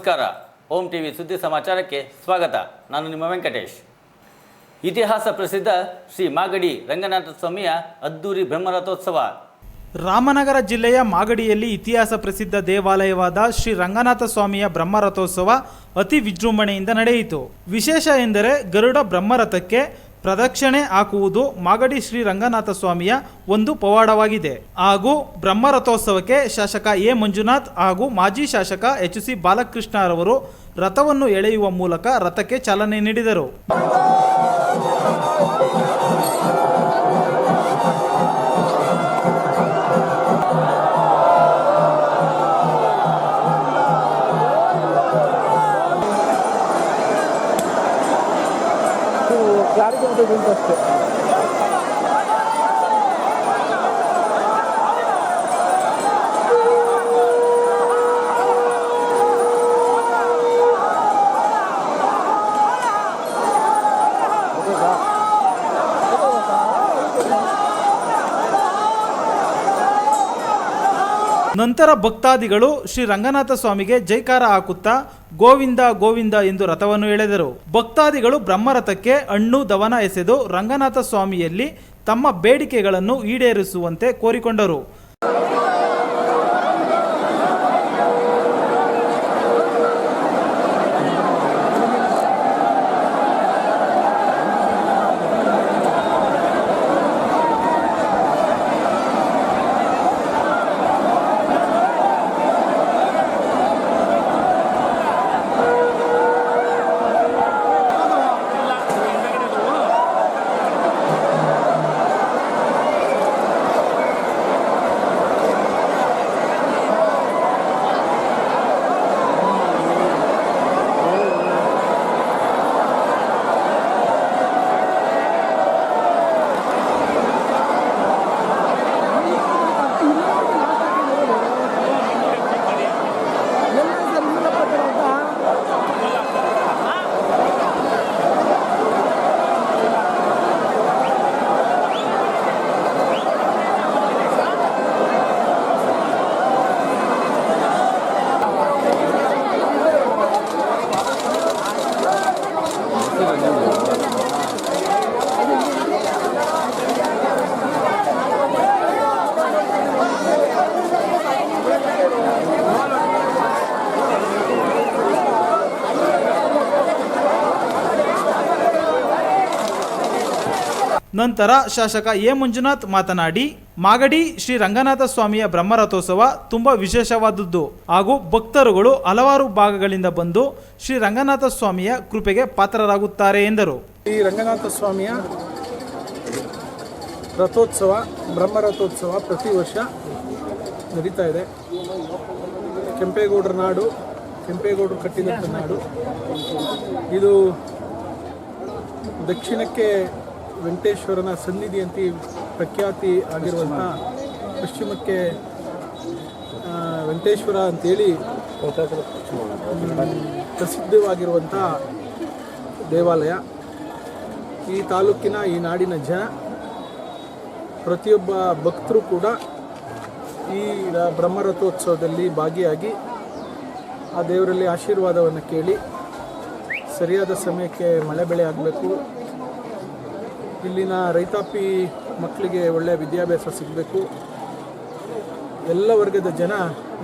ನಮಸ್ಕಾರ. ಓಂ ಟಿವಿ ಸುದ್ದಿ ಸಮಾಚಾರಕ್ಕೆ ಸ್ವಾಗತ. ನಾನು ನಿಮ್ಮ ವೆಂಕಟೇಶ್. ಇತಿಹಾಸ ಪ್ರಸಿದ್ಧ ಶ್ರೀ ಮಾಗಡಿ ರಂಗನಾಥ ಸ್ವಾಮಿಯ ಅದ್ದೂರಿ ಬ್ರಹ್ಮರಥೋತ್ಸವ. ರಾಮನಗರ ಜಿಲ್ಲೆಯ ಮಾಗಡಿಯಲ್ಲಿ ಇತಿಹಾಸ ಪ್ರಸಿದ್ಧ ದೇವಾಲಯವಾದ ಶ್ರೀ ರಂಗನಾಥ ಸ್ವಾಮಿಯ ಬ್ರಹ್ಮರಥೋತ್ಸವ ಅತಿ ವಿಜೃಂಭಣೆಯಿಂದ ನಡೆಯಿತು. ವಿಶೇಷ ಎಂದರೆ ಗರುಡ ಬ್ರಹ್ಮರಥಕ್ಕೆ ಪ್ರದಕ್ಷಿಣೆ ಹಾಕುವುದು ಮಾಗಡಿ ಶ್ರೀ ರಂಗನಾಥ ಸ್ವಾಮಿಯ ಒಂದು ಪವಾಡವಾಗಿದೆ. ಹಾಗೂ ಬ್ರಹ್ಮರಥೋತ್ಸವಕ್ಕೆ ಶಾಸಕ ಎ. ಮಂಜುನಾಥ್ ಹಾಗೂ ಮಾಜಿ ಶಾಸಕ ಎಚ್. ಸಿ. ಬಾಲಕೃಷ್ಣರವರು ರಥವನ್ನು ಎಳೆಯುವ ಮೂಲಕ ರಥಕ್ಕೆ ಚಾಲನೆ ನೀಡಿದರು. ಕ್ಲಾರಿಟಿ ಅಂತ ಉಂಟು ಅಷ್ಟೇ ನಂತರ ಭಕ್ತಾದಿಗಳು ಶ್ರೀ ರಂಗನಾಥ ಸ್ವಾಮಿಗೆ ಜೈಕಾರ ಹಾಕುತ್ತಾ ಗೋವಿಂದ ಗೋವಿಂದ ಎಂದು ರಥವನ್ನು ಎಳೆದರು. ಭಕ್ತಾದಿಗಳು ಬ್ರಹ್ಮರಥಕ್ಕೆ ಹಣ್ಣು, ದವನ ಎಸೆದು ರಂಗನಾಥ ಸ್ವಾಮಿಯಲ್ಲಿ ತಮ್ಮ ಬೇಡಿಕೆಗಳನ್ನು ಈಡೇರಿಸುವಂತೆ ಕೋರಿಕೊಂಡರು. ನಂತರ ಶಾಸಕ ಎ ಮಂಜುನಾಥ್ ಮಾತನಾಡಿ ಮಾಗಡಿ ಶ್ರೀ ರಂಗನಾಥ ಸ್ವಾಮಿಯ ಬ್ರಹ್ಮರಥೋತ್ಸವ ತುಂಬ ವಿಶೇಷವಾದದ್ದು. ಹಾಗೂ ಭಕ್ತರುಗಳು ಹಲವಾರು ಭಾಗಗಳಿಂದ ಬಂದು ಶ್ರೀ ರಂಗನಾಥ ಸ್ವಾಮಿಯ ಕೃಪೆಗೆ ಪಾತ್ರರಾಗುತ್ತಾರೆ ಎಂದರು. ಈ ರಂಗನಾಥ ಸ್ವಾಮಿಯ ರಥೋತ್ಸವ, ಬ್ರಹ್ಮರಥೋತ್ಸವ ಪ್ರತಿ ವರ್ಷ ನಡೀತಾ ಇದೆ. ಕೆಂಪೇಗೌಡರ ನಾಡು, ಕೆಂಪೇಗೌಡರು ಕಟ್ಟಿದಂಥ ನಾಡು. ಇದು ದಕ್ಷಿಣಕ್ಕೆ ವೆಂಕಟೇಶ್ವರನ ಸನ್ನಿಧಿ ಅಂತ ಪ್ರಖ್ಯಾತಿ ಆಗಿರುವಂಥ ಪಶ್ಚಿಮಕ್ಕೆ ವೆಂಕಟೇಶ್ವರ ಅಂತೇಳಿ ಪ್ರಸಿದ್ಧವಾಗಿರುವಂಥ ದೇವಾಲಯ. ಈ ತಾಲೂಕಿನ, ಈ ನಾಡಿನ ಜನ, ಪ್ರತಿಯೊಬ್ಬ ಭಕ್ತರು ಕೂಡ ಈ ಬ್ರಹ್ಮರಥೋತ್ಸವದಲ್ಲಿ ಭಾಗಿಯಾಗಿ ಆ ದೇವರಲ್ಲಿ ಆಶೀರ್ವಾದವನ್ನು ಕೇಳಿ, ಸರಿಯಾದ ಸಮಯಕ್ಕೆ ಮಳೆ ಬೆಳೆ ಆಗಬೇಕು ಇಲ್ಲಿನ ರೈತಾಪಿ ಮಕ್ಕಳಿಗೆ ಒಳ್ಳೆಯ ವಿದ್ಯಾಭ್ಯಾಸ ಸಿಗಬೇಕು. ಎಲ್ಲ ವರ್ಗದ ಜನ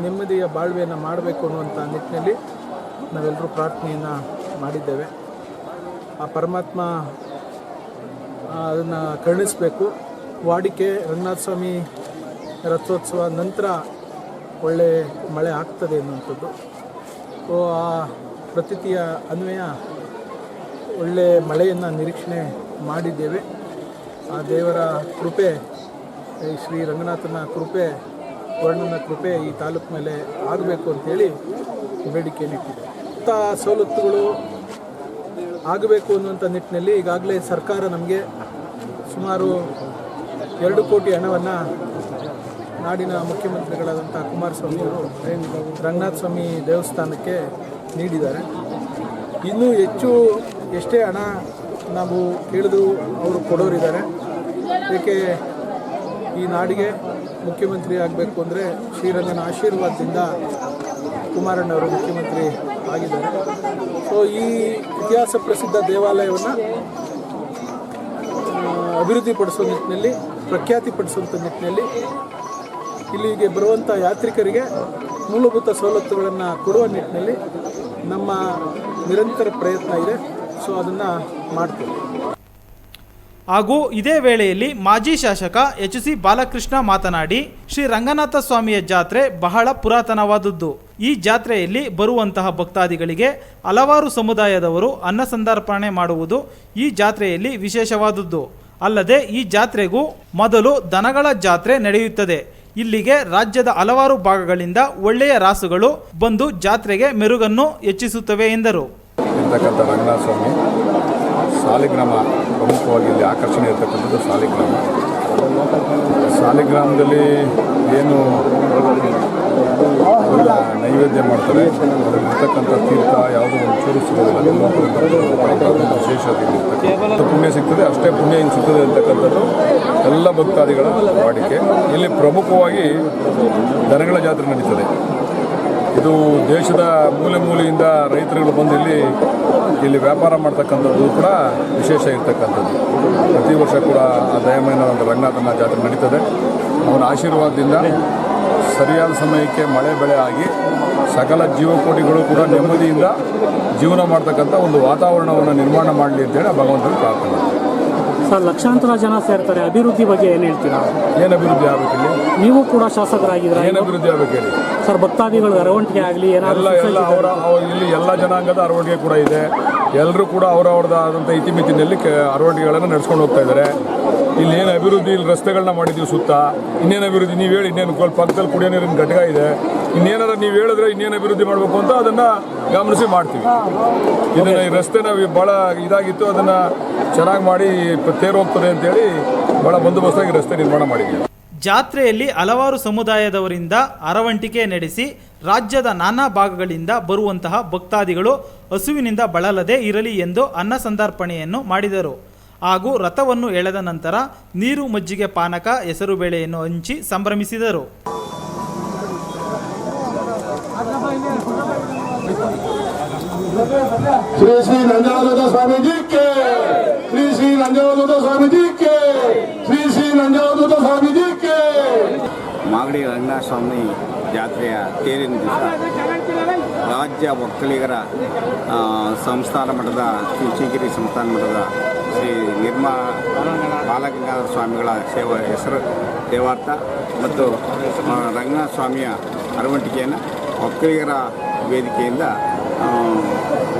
ನೆಮ್ಮದಿಯ ಬಾಳ್ವೆಯನ್ನು ಮಾಡಬೇಕು ಅನ್ನುವಂಥ ನಿಟ್ಟಿನಲ್ಲಿ ನಾವೆಲ್ಲರೂ ಪ್ರಾರ್ಥನೆಯನ್ನು ಮಾಡಿದ್ದೇವೆ. ಆ ಪರಮಾತ್ಮ ಅದನ್ನು ಕರುಣಿಸಬೇಕು. ವಾಡಿಕೆ ರಂಗನಾಥ ಸ್ವಾಮಿ ರಥೋತ್ಸವ ನಂತರ ಒಳ್ಳೆ ಮಳೆ ಆಗ್ತದೆ ಅನ್ನುವಂಥದ್ದು. ಸೊ ಆ ಪ್ರತೀತಿಯ ಅನ್ವಯ ಒಳ್ಳೆ ಮಳೆಯನ್ನು ನಿರೀಕ್ಷಣೆ ಮಾಡಿದ್ದೇವೆ. ಆ ದೇವರ ಕೃಪೆ, ಈ ಶ್ರೀ ರಂಗನಾಥನ ಕೃಪೆ, ವರ್ಣನ ಕೃಪೆ ಈ ತಾಲೂಕು ಮೇಲೆ ಆಗಬೇಕು ಅಂತೇಳಿ ಬೇಡಿಕೆಯಲ್ಲಿಟ್ಟಿದೆ ಇಂಥ ಸವಲತ್ತುಗಳು ಆಗಬೇಕು ಅನ್ನುವಂಥ ನಿಟ್ಟಿನಲ್ಲಿ ಈಗಾಗಲೇ ಸರ್ಕಾರ ನಮಗೆ ಸುಮಾರು ಎರಡು ಕೋಟಿ ಹಣವನ್ನು ನಾಡಿನ ಮುಖ್ಯಮಂತ್ರಿಗಳಾದಂಥ ಕುಮಾರಸ್ವಾಮಿ ಅವರು ರಂಗನಾಥ ಸ್ವಾಮಿ ದೇವಸ್ಥಾನಕ್ಕೆ ನೀಡಿದ್ದಾರೆ. ಇನ್ನೂ ಹೆಚ್ಚು ಎಷ್ಟೇ ಹಣ ನಾವು ಕೇಳಿದ್ರು ಅವರು ಕೊಡೋರಿದ್ದಾರೆ. ಏಕೆ ಈ ನಾಡಿಗೆ ಮುಖ್ಯಮಂತ್ರಿ ಆಗಬೇಕು ಅಂದರೆ ಶ್ರೀರಂಗನ ಆಶೀರ್ವಾದದಿಂದ ಕುಮಾರಣ್ಣವರು ಮುಖ್ಯಮಂತ್ರಿ ಆಗಿದ್ದಾರೆ. ಸೊ ಈ ಇತಿಹಾಸ ಪ್ರಸಿದ್ಧ ದೇವಾಲಯವನ್ನು ಅಭಿವೃದ್ಧಿಪಡಿಸೋ ನಿಟ್ಟಿನಲ್ಲಿ ಪ್ರಖ್ಯಾತಿಪಡಿಸುವಂಥ ನಿಟ್ಟಿನಲ್ಲಿ ಇಲ್ಲಿಗೆ ಬರುವಂಥ ಯಾತ್ರಿಕರಿಗೆ ಮೂಲಭೂತ ಸವಲತ್ತುಗಳನ್ನು ಕೊಡುವ ನಿಟ್ಟಿನಲ್ಲಿ ನಮ್ಮ ನಿರಂತರ ಪ್ರಯತ್ನ ಇದೆ. ಸೊ ಅದನ್ನು ಮಾಡ್ತೀವಿ. ಹಾಗೂ ಇದೇ ವೇಳೆಯಲ್ಲಿ ಮಾಜಿ ಶಾಸಕ ಎಚ್ ಸಿ ಬಾಲಕೃಷ್ಣ ಮಾತನಾಡಿ, ಶ್ರೀ ರಂಗನಾಥ ಸ್ವಾಮಿಯ ಜಾತ್ರೆ ಬಹಳ ಪುರಾತನವಾದದ್ದು. ಈ ಜಾತ್ರೆಯಲ್ಲಿ ಬರುವಂತಹ ಭಕ್ತಾದಿಗಳಿಗೆ ಹಲವಾರು ಸಮುದಾಯದವರು ಅನ್ನಸಂದರ್ಪಣೆ ಮಾಡುವುದು ಈ ಜಾತ್ರೆಯಲ್ಲಿ ವಿಶೇಷವಾದದ್ದು. ಅಲ್ಲದೆ ಈ ಜಾತ್ರೆಗೂ ಮೊದಲು ದನಗಳ ಜಾತ್ರೆ ನಡೆಯುತ್ತದೆ. ಇಲ್ಲಿಗೆ ರಾಜ್ಯದ ಹಲವಾರು ಭಾಗಗಳಿಂದ ಒಳ್ಳೆಯ ರಾಸುಗಳು ಬಂದು ಜಾತ್ರೆಗೆ ಮೆರುಗನ್ನು ಹೆಚ್ಚಿಸುತ್ತವೆ ಎಂದರು. ರಂಗನಾಥ ಸಾಲಿಗ್ರಾಮ ಪ್ರಮುಖವಾಗಿ ಇಲ್ಲಿ ಆಕರ್ಷಣೆ ಇರತಕ್ಕಂಥದ್ದು ಸಾಲಿಗ್ರಾಮ. ಸಾಲಿಗ್ರಾಮದಲ್ಲಿ ಏನು ನೈವೇದ್ಯ ಮಾಡ್ತಾರೆ. ಇರ್ತಕ್ಕಂಥ ತೀರ್ಥ ಯಾವುದೋ ಒಂದು ಚೂರು ಸಿಗೋದಿಲ್ಲ ವಿಶೇಷತೆ ಇರ್ತಕ್ಕಂಥ ಪುಣ್ಯ ಸಿಗ್ತದೆ. ಅಷ್ಟೇ ಪುಣ್ಯ ಏನು ಸಿಗ್ತದೆ ಅಂತಕ್ಕಂಥದ್ದು ಎಲ್ಲ ಭಕ್ತಾದಿಗಳ ವಾಡಿಕೆ. ಇಲ್ಲಿ ಪ್ರಮುಖವಾಗಿ ದನಗಳ ಜಾತ್ರೆ ನಡೀತದೆ. ಇದು ದೇಶದ ಮೂಲೆ ಮೂಲೆಯಿಂದ ರೈತರುಗಳು ಬಂದು ಇಲ್ಲಿ ಇಲ್ಲಿ ವ್ಯಾಪಾರ ಮಾಡ್ತಕ್ಕಂಥದ್ದು ಕೂಡ ವಿಶೇಷ ಇರ್ತಕ್ಕಂಥದ್ದು. ಪ್ರತಿ ವರ್ಷ ಕೂಡ ಆ ದಯಮಯನ ಒಂದು ರಂಗನಾಥನ ಜಾತ್ರೆ ನಡೀತದೆ. ಅವನ ಆಶೀರ್ವಾದದಿಂದ ಸರಿಯಾದ ಸಮಯಕ್ಕೆ ಮಳೆ ಬೆಳೆ ಆಗಿ ಸಕಲ ಜೀವಕೋಟಿಗಳು ಕೂಡ ನೆಮ್ಮದಿಯಿಂದ ಜೀವನ ಮಾಡ್ತಕ್ಕಂಥ ಒಂದು ವಾತಾವರಣವನ್ನು ನಿರ್ಮಾಣ ಮಾಡಲಿ ಅಂತೇಳಿ ಭಗವಂತನ ಪ್ರಾರ್ಥನೆ ಸರ್ ಲಕ್ಷಾಂತರ ಜನ ಸೇರ್ತಾರೆ. ಅಭಿವೃದ್ಧಿ ಬಗ್ಗೆ ಏನು ಹೇಳ್ತೀರಾ? ಏನು ಅಭಿವೃದ್ಧಿ ಆಗಬೇಕು ನೀವು ಕೂಡ ಶಾಸಕರಾಗಿದ್ದೀರಾ ಏನು ಅಭಿವೃದ್ಧಿ ಆಗಬೇಕು ಹೇಳಿ? ಸರ್ ಭಕ್ತಾದಿಗಳ ಅರವಂಟಿಗೆ ಆಗಲಿ ಎಲ್ಲ ಏನಾದರೂ ಎಲ್ಲ ಅವರ ಅವ- ಇಲ್ಲಿ ಎಲ್ಲ ಜನಾಂಗದ ಅರವಣಿಗೆ ಕೂಡ ಇದೆ. ಎಲ್ಲರೂ ಕೂಡ ಅವರವ್ರದ್ದಾದಂಥ ಇತಿಮಿತಿನಲ್ಲಿ ಕೆ ಅರವಣಿಗೆಗಳನ್ನು ನಡೆಸ್ಕೊಂಡು ಹೋಗ್ತಾ ಇದ್ದಾರೆ. ಇಲ್ಲಿ ಏನು ಅಭಿವೃದ್ಧಿ ಇಲ್ಲಿ ರಸ್ತೆಗಳನ್ನ ಮಾಡಿದ್ದೀವಿ ಸುತ್ತ. ಇನ್ನೇನು ಅಭಿವೃದ್ಧಿ? ನೀವು ಹೇಳಿ, ಇನ್ನೇನು ಪಕ್ಕದಲ್ಲಿ ಕುಡಿಯೋ ನೀರಿನ ಘಟಕ ಇದೆ. ಇನ್ನೇನಾರ ನೀವು ಹೇಳಿದ್ರೆ ಇನ್ನೇನು ಅಭಿವೃದ್ಧಿ ಮಾಡಬೇಕು ಅಂತ ಅದನ್ನು ಗಮನಿಸಿ ಮಾಡ್ತೀವಿ. ಇದನ್ನು ಈ ರಸ್ತೆನ ನಾವು ಭಾಳ ಇದಾಗಿತ್ತು, ಅದನ್ನು ಚೆನ್ನಾಗಿ ಮಾಡಿ ತೇರು ಹೋಗ್ತದೆ ಅಂತೇಳಿ ಭಾಳ ಬಂದೋಬಸ್ತಾಗಿ ರಸ್ತೆ ನಿರ್ಮಾಣ ಮಾಡಿದ್ದೀವಿ ಜಾತ್ರೆಯಲ್ಲಿ ಹಲವಾರು ಸಮುದಾಯದವರಿಂದ ಅರವಂಟಿಕೆ ನಡೆಸಿ ರಾಜ್ಯದ ನಾನಾ ಭಾಗಗಳಿಂದ ಬರುವಂತಹ ಭಕ್ತಾದಿಗಳು ಹಸುವಿನಿಂದ ಬಳಲದೆ ಇರಲಿ ಎಂದು ಅನ್ನ ಸಂದರ್ಪಣೆಯನ್ನು ಮಾಡಿದರು. ಹಾಗೂ ರಥವನ್ನು ಎಳೆದ ನಂತರ ನೀರು ಮಜ್ಜಿಗೆ ಪಾನಕ ಹೆಸರು ಬೇಳೆಯನ್ನು ಹಂಚಿ ಸಂಭ್ರಮಿಸಿದರು. ಶ್ರೀ ಶ್ರೀ ನಂಜಾವಧೂತ ಸ್ವಾಮೀಜಿ ಕೆ ಶ್ರೀ ಶ್ರೀ ನಂಜಾವಧೂತ ಸ್ವಾಮೀಜಿ ಕೆ ಶ್ರೀ ಶ್ರೀ ನಂಜಾವಧೂತ ಸ್ವಾಮೀಜಿ ಕೆ. ಮಾಗಡಿ ರಂಗನಾಥಸ್ವಾಮಿ ಜಾತ್ರೆಯ ತೇರಿನ ದಿವಸ ರಾಜ್ಯ ಒಕ್ಕಲಿಗರ ಆ, ಸಂಸ್ಥಾನ ಮಠದ ಶ್ರೀ ಚೀಗಿರಿ ಸಂಸ್ಥಾನ ಮಠದ ಶ್ರೀ ನಿರ್ಮಾ ಬಾಲಗಂಗಾಧರ ಸ್ವಾಮಿಗಳ ಸೇವಾ ಹೆಸರು ದೇವಾರ್ಥ ಮತ್ತು ರಂಗನಾಥ ಸ್ವಾಮಿಯ ಅರವಂಟಿಕೆಯನ್ನು ಒಕ್ಕಲಿಗರ ವೇದಿಕೆಯಿಂದ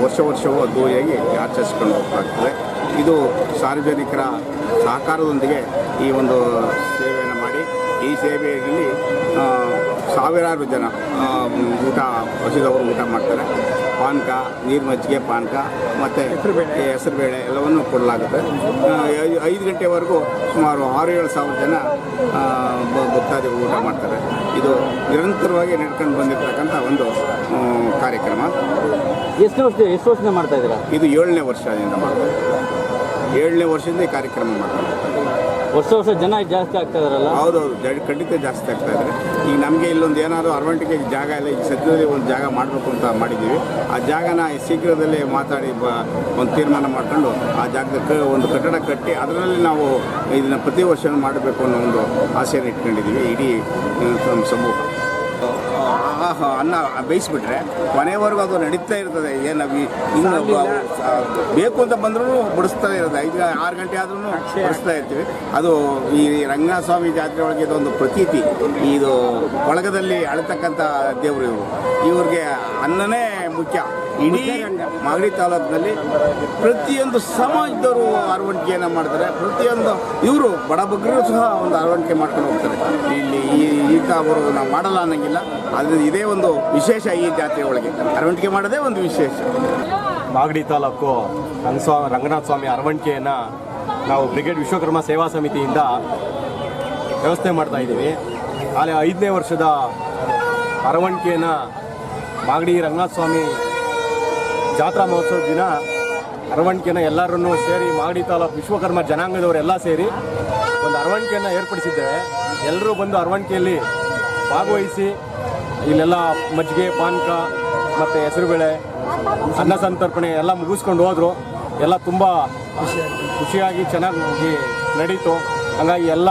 ವರ್ಷ ವರ್ಷವೂ ಅದ್ದೂರಿಯಾಗಿ ಆಚರಿಸಿಕೊಂಡು ಹೋಗ್ತಾ ಇದು ಸಾರ್ವಜನಿಕರ ಸಹಕಾರದೊಂದಿಗೆ ಈ ಒಂದು ಸೇವೆಯನ್ನು ಮಾಡಿ, ಈ ಸೇವೆಯಲ್ಲಿ ಸಾವಿರಾರು ಜನ ಊಟ ಹಸಿದವರು ಊಟ ಮಾಡ್ತಾರೆ. ಪಾನಕ ನೀರು ಮಜ್ಜಿಗೆ ಪಾನಕ ಮತ್ತು ಹೆಸರುಬೇಳೆ. ಎಲ್ಲವನ್ನು ಕೊಡಲಾಗುತ್ತೆ. ಐದು ಗಂಟೆವರೆಗೂ ಸುಮಾರು ಆರು ಏಳು ಸಾವಿರ ಜನ ಭಕ್ತಾದಿಗಳು ಊಟ ಮಾಡ್ತಾರೆ. ಇದು ನಿರಂತರವಾಗಿ ನಡ್ಕೊಂಡು ಬಂದಿರತಕ್ಕಂಥ ಒಂದು ಕಾರ್ಯಕ್ರಮ. ಎಷ್ಟು ವರ್ಷ ಎಷ್ಟು ವರ್ಷದಿಂದ ಮಾಡ್ತಾ ಇದ್ದೀರಾ? ಇದು ಏಳನೇ ವರ್ಷದಿಂದ ಮಾಡ್ತಾರೆ. ಏಳನೇ ವರ್ಷದಿಂದ ಈ ಕಾರ್ಯಕ್ರಮ ಮಾಡ್ತಾರೆ. ವರ್ಷ ವರ್ಷ ಜನ ಜಾಸ್ತಿ ಆಗ್ತಾ ಇದಾರಲ್ಲ? ಹೌದೌದು ಜ- ಖಂಡಿತ ಜಾಸ್ತಿ ಆಗ್ತಾ ಇದ್ದಾರೆ ಈಗ ನಮಗೆ ಇಲ್ಲೊಂದು ಏನಾದರೂ ಅರವಣಿಕೆಗೆ ಜಾಗ ಇಲ್ಲ, ಈಗ ಸದ್ಯದಲ್ಲಿ ಒಂದು ಜಾಗ ಮಾಡಬೇಕು ಅಂತ ಮಾಡಿದ್ದೀವಿ ಆ ಜಾಗನ ಶೀಘ್ರದಲ್ಲೇ ಮಾತಾಡಿ ಬ, ಒಂದು ತೀರ್ಮಾನ ಮಾಡ್ಕೊಂಡು ಆ ಜಾಗದ ಕ, ಒಂದು ಕಟ್ಟಡ ಕಟ್ಟಿ ಅದರಲ್ಲಿ ನಾವು ಇದನ್ನು ಪ್ರತಿ ವರ್ಷ ಮಾಡಬೇಕು ಅನ್ನೋ ಒಂದು ಆಸೆಯನ್ನು ಇಟ್ಕೊಂಡಿದ್ದೀವಿ ಇಡೀ ನಮ್ಮ ಸಮೂಹ. ಆ, ಅನ್ನ ಬೇಯಿಸ್ಬಿಟ್ರೆ ಕೊನೆವರೆಗೂ ಅದು ನಡೀತಾ ಇರ್ತದೆ. ಏನು ಇನ್ನು ಬೇಕು ಅಂತ ಬಂದ್ರೂ ಬಡಿಸ್ತಾ ಇರೋದು. ಐದು ಆರು ಗಂಟೆ ಆದ್ರೂ ಬಡಿಸ್ತಾ ಇರ್ತೀವಿ. ಅದು ಈ ರಂಗನಾಥ ಸ್ವಾಮಿ ಜಾತ್ರೆ ಒಳಗೆ ಇದೊಂದು ಪ್ರತೀತಿ. ಇದು ಬಳಗದಲ್ಲಿ ಅಳತಕ್ಕಂಥ ದೇವರು ಇವರು. ಇವ್ರಿಗೆ ಅನ್ನನೇ ಮುಖ್ಯ. ಇಡೀ ಮಾಗಡಿ ತಾಲೂಕಿನಲ್ಲಿ ಪ್ರತಿಯೊಂದು ಸಮಾಜದವರು ಅರವಣಿಕೆಯನ್ನು ಮಾಡ್ತಾರೆ. ಪ್ರತಿಯೊಂದು ಇವರು ಬಡಬಗ್ಗರು ಸಹ ಒಂದು ಅರವಣಿಕೆ ಮಾಡ್ಕೊಂಡು ಹೋಗ್ತಾರೆ. ಇಲ್ಲಿ ಈ ಈತ ಅವರು ನಾವು ಮಾಡಲ್ಲ ಅನ್ನಂಗಿಲ್ಲ. ಅದು ಇದೇ ಒಂದು ವಿಶೇಷ ಈ ಜಾತ್ರೆ ಒಳಗೆ. ಅರವಣಿಕೆ ಮಾಡೋದೇ ಒಂದು ವಿಶೇಷ. ಮಾಗಡಿ ತಾಲೂಕು ರಂಗಸ್ವಾ, ರಂಗನಾಥ ಸ್ವಾಮಿ ಅರವಣಿಕೆಯನ್ನು ನಾವು ಬ್ರಿಗೇಡ್ ವಿಶ್ವಕರ್ಮ ಸೇವಾ ಸಮಿತಿಯಿಂದ ವ್ಯವಸ್ಥೆ ಮಾಡ್ತಾ ಇದ್ದೀವಿ. ಅಲ್ಲಿ ಐದನೇ ವರ್ಷದ ಅರವಣಿಕೆಯನ್ನು ಮಾಗಡಿ ರಂಗನಾಥ ಸ್ವಾಮಿ ಜಾತ್ರಾ ಮಹೋತ್ಸವದ ದಿನ ಅರವಣಿಕೆನ ಎಲ್ಲರನ್ನೂ ಸೇರಿ ಮಾಗಡಿ ತಾಲೂಕು ವಿಶ್ವಕರ್ಮ ಜನಾಂಗದವರೆಲ್ಲ ಸೇರಿ ಒಂದು ಅರವಣಿಕೆಯನ್ನು ಏರ್ಪಡಿಸಿದ್ದೇವೆ. ಎಲ್ಲರೂ ಬಂದು ಅರವಣಿಕೆಯಲ್ಲಿ ಭಾಗವಹಿಸಿ ಇಲ್ಲೆಲ್ಲ ಮಜ್ಜಿಗೆ, ಪಾನಕ ಮತ್ತು ಹೆಸರುಬೇಳೆ, ಅನ್ನ ಸಂತರ್ಪಣೆ ಎಲ್ಲ ಮುಗಿಸ್ಕೊಂಡು ಹೋದರು. ಎಲ್ಲ ತುಂಬ ಖುಷಿಯಾಗಿ ಚೆನ್ನಾಗಿ ನಡೀತು. ಹಾಗಾಗಿ ಎಲ್ಲ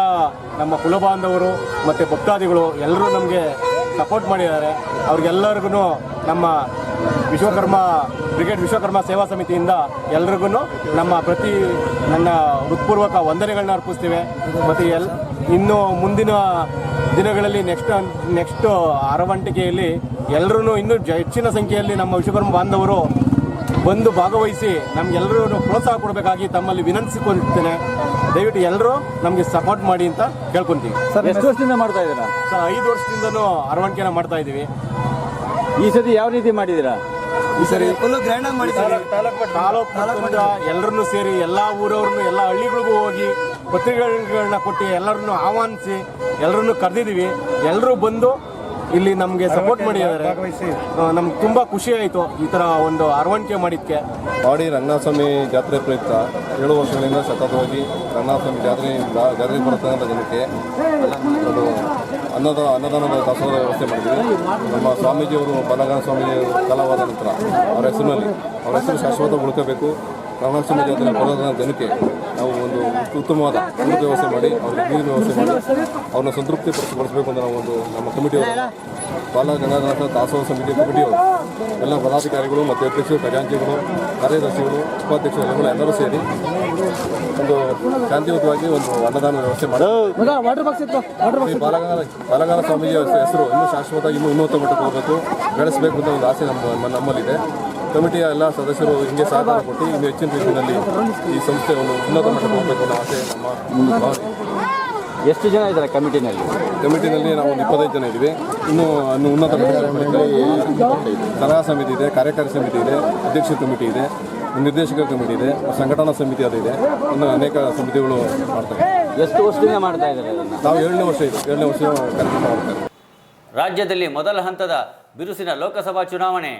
ನಮ್ಮ ಕುಲಬಾಂಧವರು ಮತ್ತು ಭಕ್ತಾದಿಗಳು ಎಲ್ಲರೂ ನಮಗೆ ಸಪೋರ್ಟ್ ಮಾಡಿದ್ದಾರೆ. ಅವ್ರಿಗೆಲ್ಲರಿಗೂ ನಮ್ಮ ವಿಶ್ವಕರ್ಮ ಕ್ರಿಕೆಟ್ ವಿಶ್ವಕರ್ಮ ಸೇವಾ ಸಮಿತಿಯಿಂದ ಎಲ್ರಿಗೂ ನಮ್ಮ ಪ್ರತಿ ನನ್ನ ಹೃತ್ಪೂರ್ವಕ ವಂದನೆಗಳನ್ನ ಅರ್ಪಿಸ್ತೇವೆ. ಮತ್ತು ಎಲ್, ಇನ್ನು ಮುಂದಿನ ದಿನಗಳಲ್ಲಿ ನೆಕ್ಸ್ಟ್ ನೆಕ್ಸ್ಟ್ ಅರವಂಟಿಕೆಯಲ್ಲಿ ಎಲ್ಲರೂ ಇನ್ನೂ ಹೆಚ್ಚಿನ ಸಂಖ್ಯೆಯಲ್ಲಿ ನಮ್ಮ ವಿಶ್ವಕರ್ಮ ಬಾಂಧವರು ಬಂದು ಭಾಗವಹಿಸಿ ನಮ್ಗೆಲ್ಲರೂ ಪ್ರೋತ್ಸಾಹ ಕೊಡಬೇಕಾಗಿ ತಮ್ಮಲ್ಲಿ ವಿನಂತಿಸಿಕೊಳ್ತೇನೆ ದಯವಿಟ್ಟು ಎಲ್ಲರೂ ನಮಗೆ ಸಪೋರ್ಟ್ ಮಾಡಿ ಅಂತ ಕೇಳ್ಕೊಂತೀವಿ. ಸರ್ ಎಷ್ಟು ವರ್ಷದಿಂದ ಮಾಡ್ತಾ ಇದ್ದೀರಾ? ಸರ್ ಐದು ವರ್ಷದಿಂದನೂ ಅರವಣಿಕೆನ ಮಾಡ್ತಾ ಇದ್ದೀವಿ. ಈ ಸತಿ ಯಾವ ರೀತಿ ಮಾಡಿದ್ದೀರಾ? ಈ ಸರಿ ತಾಲೂಕು ಎಲ್ಲರನ್ನು ಸೇರಿ ಎಲ್ಲ ಊರವ್ರನ್ನು ಎಲ್ಲ ಹಳ್ಳಿಗಳಿಗೂ ಹೋಗಿ ಪತ್ರಿಕೆಗಳನ್ನ ಕೊಟ್ಟು ಎಲ್ಲರನ್ನು ಆಹ್ವಾನಿಸಿ ಎಲ್ಲರನ್ನು ಕರೆದಿದ್ದೀವಿ. ಎಲ್ಲರೂ ಬಂದು ಇಲ್ಲಿ ನಮಗೆ ಸಪೋರ್ಟ್ ಮಾಡಿದ್ದಾರೆ. ನಮ್ಗೆ ತುಂಬ ಖುಷಿ ಆಯಿತು ಈ ಥರ ಒಂದು ಅರವಣಿಕೆ ಮಾಡಿದ್ದಕ್ಕೆ ಮಾಡಿ ರಂಗನಾಥಸ್ವಾಮಿ ಜಾತ್ರೆ ಪ್ರಯುಕ್ತ ಏಳು ವರ್ಷಗಳಿಂದ ಸತತವಾಗಿ ರಂಗನಾಥಸ್ವಾಮಿ ಜಾತ್ರೆಯಿಂದ ಜಾತ್ರೆ ಬರ್ತಕ್ಕಂಥ ಜನಕ್ಕೆ ಒಂದು ಅನ್ನದ ಅನ್ನದಾನದ ದಾಸೋಹದ ವ್ಯವಸ್ಥೆ ಮಾಡಿದ್ದೀವಿ. ನಮ್ಮ ಸ್ವಾಮೀಜಿಯವರು ಬಲಗಾನ ಸ್ವಾಮೀಜಿ ಕಲಾವಾದ ನಂತರ ಅವರ ಹೆಸರಿನಲ್ಲಿ ಅವರ ಹೆಸರು ಶಾಶ್ವತ ಉಳ್ಕೋಬೇಕು. ಬರೋದ ಜನಕ್ಕೆ ನಾವು ಒಂದು ಉತ್ತಮವಾದ ಊಟದ ವ್ಯವಸ್ಥೆ ಮಾಡಿ, ಅವ್ರಿಗೆ ನೀರಿನ ವ್ಯವಸ್ಥೆ ಮಾಡಿ, ಅವ್ರನ್ನ ಸಂತೃಪ್ತಿ ಪಡಿಸಬೇಕು ಅಂತ ನಾವು ಒಂದು ನಮ್ಮ ಕಮಿಟಿಯವರು ಬಾಲ ಗಂಗಾಧರನಾಥ ದಾಸೋಹ ಸಮಿತಿ ಕಮಿಟಿಯವರು ಎಲ್ಲ ಪದಾಧಿಕಾರಿಗಳು ಮತ್ತು ಅಧ್ಯಕ್ಷರು, ಖಜಾಂಚಿಗಳು, ಕಾರ್ಯದರ್ಶಿಗಳು, ಉಪಾಧ್ಯಕ್ಷರು ಎಲ್ಲರೂ ಎಲ್ಲರೂ ಸೇರಿ ಒಂದು ಶಾಂತಿಯುತವಾಗಿ ಒಂದು ಅನ್ನದಾನ ವ್ಯವಸ್ಥೆ ಮಾಡಿ. ಬಾಲಗಾನ ಬಾಲಗಾನ ಸ್ವಾಮೀಜಿಯ ಹೆಸರು ಇನ್ನೂ ಶಾಶ್ವತ, ಇನ್ನೂ ಉನ್ನತ ಮಟ್ಟಕ್ಕೆ ಹೋಗಬೇಕು, ಬೆಳೆಸಬೇಕು ಅಂತ ಒಂದು ಆಸೆ ನಮ್ಮ, ನಮ್ಮಲ್ಲಿದೆ. ಕಮಿಟಿಯ ಎಲ್ಲ ಸದಸ್ಯರು ಹಿಂಗೆ ಸಹಕಾರ ಕೊಟ್ಟು ಇನ್ನು ಹೆಚ್ಚಿನ ರೀತಿಯಲ್ಲಿ ಈ ಸಂಸ್ಥೆ ಒಂದು ಉನ್ನತ ಮಟ್ಟಕ್ಕೆ ಹೋಗಬೇಕು ಅನ್ನೋ ಆಸೆ ನಮ್ಮ ಭಾವನೆ. ಎಷ್ಟು ಜನ ಇದ್ದಾರೆ ಕಮಿಟಿನಲ್ಲಿ? ಕಮಿಟಿನಲ್ಲಿ ನಾವು ಒಂದು ಇಪ್ಪತ್ತೈದು ಜನ ಇದ್ದೀವಿ. ಇನ್ನು ಇನ್ನು ಉನ್ನತ ಮಟ್ಟಕ್ಕೆ ಸಲಹಾ ಸಮಿತಿ ಇದೆ ಕಾರ್ಯಕಾರಿ ಸಮಿತಿ ಇದೆ ಅಧ್ಯಕ್ಷ ಕಮಿಟಿ ಇದೆ ನಿರ್ದೇಶಕ ಕಮಿಟಿ ಇದೆ ಸಂಘಟನಾ ಸಮಿತಿ ಅದು ಇದೆ. ಇನ್ನು ಅನೇಕ ಸಮಿತಿಗಳು ಮಾಡ್ತಾರೆ. ಎಷ್ಟು ವರ್ಷದಿಂದ ಮಾಡ್ತಾ ಇದ್ದಾರೆ ನಾವು ಏಳನೇ ವರ್ಷ ಇದು. ಏಳನೇ ವರ್ಷ ಕಾರ್ಯಕ್ರಮ ಮಾಡ್ತಾರೆ ರಾಜ್ಯದಲ್ಲಿ ಮೊದಲ ಹಂತದ ಬಿರುಸಿನ ಲೋಕಸಭಾ ಚುನಾವಣೆ.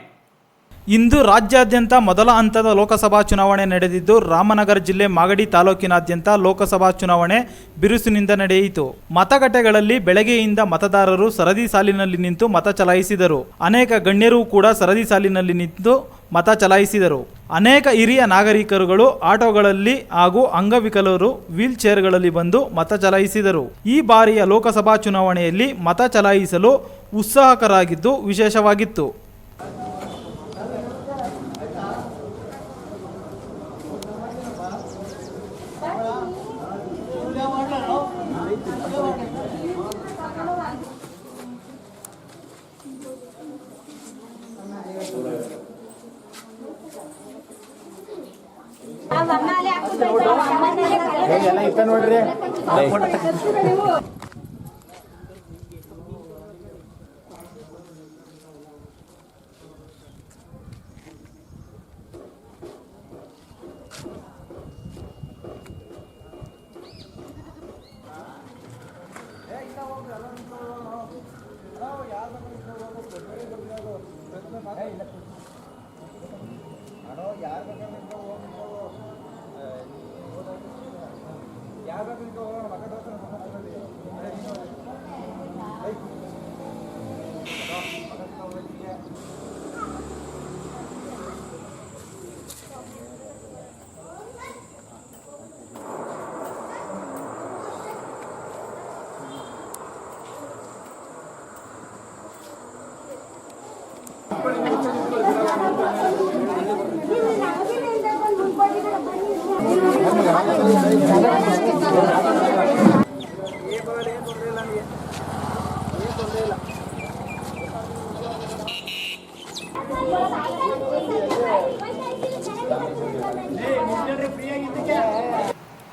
ಇಂದು ರಾಜ್ಯಾದ್ಯಂತ ಮೊದಲ ಹಂತದ ಲೋಕಸಭಾ ಚುನಾವಣೆ ನಡೆದಿದ್ದು, ರಾಮನಗರ ಜಿಲ್ಲೆ ಮಾಗಡಿ ತಾಲೂಕಿನಾದ್ಯಂತ ಲೋಕಸಭಾ ಚುನಾವಣೆ ಬಿರುಸಿನಿಂದ ನಡೆಯಿತು. ಮತಗಟ್ಟೆಗಳಲ್ಲಿ ಬೆಳಗ್ಗೆಯಿಂದ ಮತದಾರರು ಸರದಿ ಸಾಲಿನಲ್ಲಿ ನಿಂತು ಮತ ಚಲಾಯಿಸಿದರು. ಅನೇಕ ಗಣ್ಯರು ಕೂಡ ಸರದಿ ಸಾಲಿನಲ್ಲಿ ನಿಂತು ಮತ ಚಲಾಯಿಸಿದರು. ಅನೇಕ ಹಿರಿಯ ನಾಗರಿಕರುಗಳು ಆಟೋಗಳಲ್ಲಿ ಹಾಗೂ ಅಂಗವಿಕಲರು ವೀಲ್ ಚೇರ್ಗಳಲ್ಲಿ ಬಂದು ಮತ ಚಲಾಯಿಸಿದರು. ಈ ಬಾರಿಯ ಲೋಕಸಭಾ ಚುನಾವಣೆಯಲ್ಲಿ ಮತ ಚಲಾಯಿಸಲು ಉತ್ಸಾಹಕರಾಗಿದ್ದು ವಿಶೇಷವಾಗಿತ್ತು. ನೋಡ್ರಿ?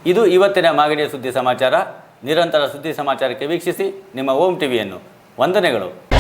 ಇದು ಇವತ್ತಿನ ಮಾಗಡಿಯ ಸುದ್ದಿ ಸಮಾಚಾರ. ನಿರಂತರ ಸುದ್ದಿ ಸಮಾಚಾರಕ್ಕೆ ವೀಕ್ಷಿಸಿ ನಿಮ್ಮ ಓಮ್ ಟಿವಿಯನ್ನು. ವಂದನೆಗಳು.